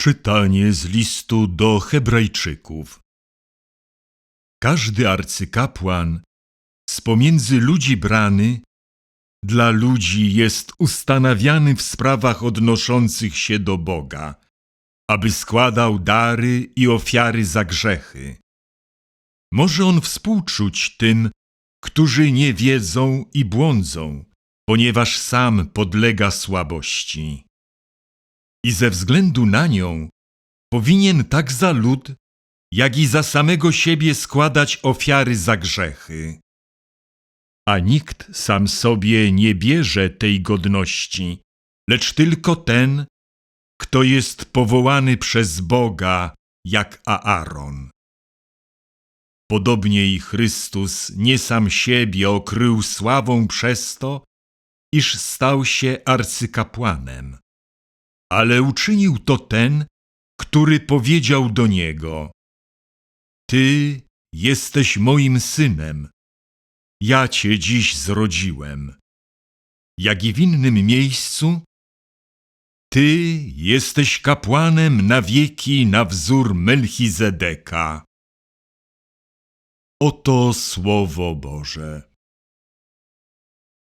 Czytanie z listu do Hebrajczyków. Każdy arcykapłan z pomiędzy ludzi brany dla ludzi jest ustanawiany w sprawach odnoszących się do Boga, aby składał dary i ofiary za grzechy. Może on współczuć tym, którzy nie wiedzą i błądzą, ponieważ sam podlega słabości i ze względu na nią powinien tak za lud, jak i za samego siebie składać ofiary za grzechy. A nikt sam sobie nie bierze tej godności, lecz tylko ten, kto jest powołany przez Boga, jak Aaron. Podobnie i Chrystus nie sam siebie okrył sławą przez to, iż stał się arcykapłanem ale uczynił to ten, który powiedział do niego: Ty jesteś moim synem, ja cię dziś zrodziłem. Jak i w innym miejscu, Ty jesteś kapłanem na wieki na wzór Melchizedeka. Oto Słowo Boże.